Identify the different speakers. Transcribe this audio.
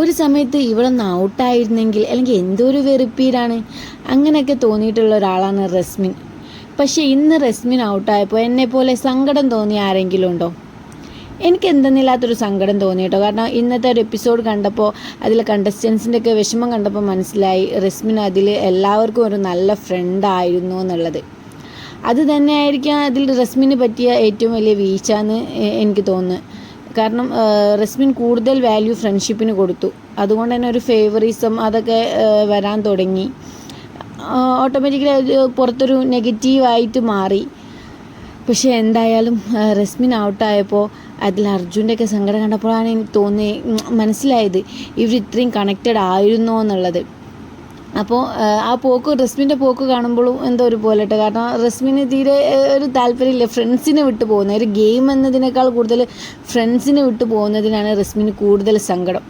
Speaker 1: ഒരു സമയത്ത് ഇവളൊന്ന് ഔട്ടായിരുന്നെങ്കിൽ അല്ലെങ്കിൽ എന്തോ ഒരു വെറുപ്പീരാണ്. അങ്ങനെയൊക്കെ തോന്നിയിട്ടുള്ള ഒരാളാണ് റസ്മിൻ. പക്ഷേ ഇന്ന് റസ്മിൻ ഔട്ടായപ്പോൾ എന്നെപ്പോലെ സങ്കടം തോന്നിയ ആരെങ്കിലും ഉണ്ടോ? എനിക്ക് എന്തെന്നില്ലാത്തൊരു സങ്കടം തോന്നി കേട്ടോ. കാരണം ഇന്നത്തെ ഒരു എപ്പിസോഡ് കണ്ടപ്പോൾ അതിൽ കണ്ടസ്റ്റൻസിന്റെ ഒക്കെ വിഷമം കണ്ടപ്പോൾ മനസ്സിലായി റസ്മിൻ അതിൽ എല്ലാവർക്കും ഒരു നല്ല ഫ്രണ്ട് ആയിരുന്നു എന്നുള്ളത്. അത് തന്നെയായിരിക്കാം അതിൽ റസ്മിന് പറ്റിയ ഏറ്റവും വലിയ വീഴ്ച എന്ന് എനിക്ക് തോന്നുന്നു. കാരണം റെസ്മിൻ കൂടുതൽ വാല്യൂ ഫ്രണ്ട്ഷിപ്പിന് കൊടുത്തു. അതുകൊണ്ട് തന്നെ ഒരു ഫേവറിസം അതൊക്കെ വരാൻ തുടങ്ങി. ഓട്ടോമാറ്റിക്കലി അത് പുറത്തൊരു നെഗറ്റീവായിട്ട് മാറി. പക്ഷേ എന്തായാലും റെസ്മിൻ ഔട്ടായപ്പോൾ അതിൽ അർജുന്റെ ഒക്കെ സങ്കടം കണ്ടപ്പോഴാണ് എനിക്ക് തോന്നി മനസ്സിലായത് ഇവർ ഇത്രയും കണക്റ്റഡ് ആയിരുന്നോ എന്നുള്ളത്. അപ്പോൾ ആ പോക്ക് റസ്മിന്റെ പോക്ക് കാണുമ്പോഴും എന്തോ ഒരു പോലെ കേട്ടോ. കാരണം റസ്മിന് തീരെ ഒരു താല്പര്യമില്ല. ഫ്രണ്ട്സിനെ വിട്ടു പോകുന്ന ഒരു ഗെയിം എന്നതിനേക്കാൾ കൂടുതൽ ഫ്രണ്ട്സിനെ വിട്ടു പോകുന്നതിനാണ് റസ്മിന് കൂടുതൽ സങ്കടം.